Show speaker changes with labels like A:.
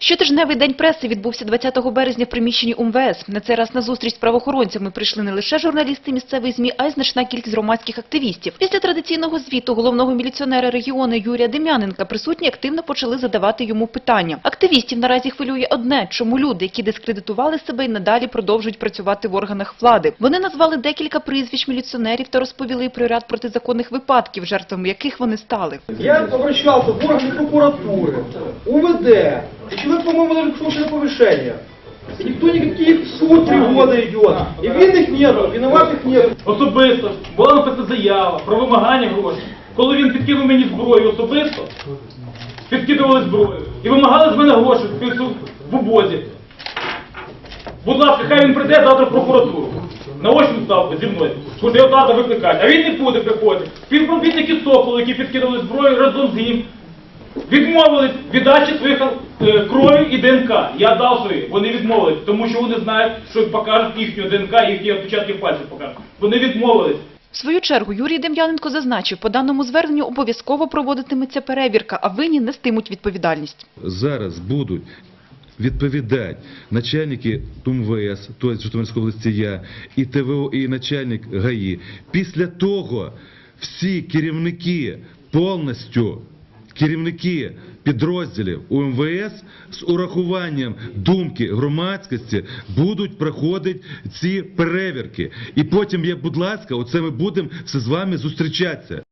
A: Щотижневий день преси відбувся 20 березня в приміщенні УМВС. На цей раз на зустріч з правоохоронцями прийшли не лише журналісти місцевих ЗМІ, а й значна кількість громадських активістів. Після традиційного звіту головного міліціонера регіону Юрія Дем'яненка присутні активно почали задавати йому питання. Активістів наразі хвилює одне – чому люди, які дискредитували себе і надалі продовжують працювати в органах влади. Вони назвали декілька прізвищ міліціонерів та розповіли про ряд протизаконних випадків, жертвами яких вони стали.
B: Я обращался в органы прокуратуры, УВД, и человек, по-моему, даже получил повышение. И никто никаких в суд три года идет. И винных нету, виноватых нету.
C: Особисто була написана заява про вимагання грошей. Коли він підкинув мені зброю особисто, підкидували зброю і вимагали з мене гроші в пису- в обозі. Будь ласка, хай він прийде завтра в прокуратуру. На очну ставку зі мною. Куди його треба викликати. А він не буде приходити. Співробітники Соколу, які підкинули зброю разом з ним, відмовились від дачі своїх е, крові і ДНК. Я дав свої. Вони відмовились, тому що вони знають, що покажуть їхню ДНК і їхні відпечатки пальців покажуть. Вони відмовились.
A: В свою чергу Юрій Дем'яненко зазначив, по даному зверненню обов'язково проводитиметься перевірка, а винні нестимуть відповідальність.
D: зараз будуть відповідати начальники ТУМВС, тобто Житомирської області я, і ТВО, і начальник ГАІ. Після того всі керівники повністю керівники підрозділів УМВС з урахуванням думки громадськості будуть проходити ці перевірки. І потім, як будь ласка, оце ми будемо все з вами зустрічатися.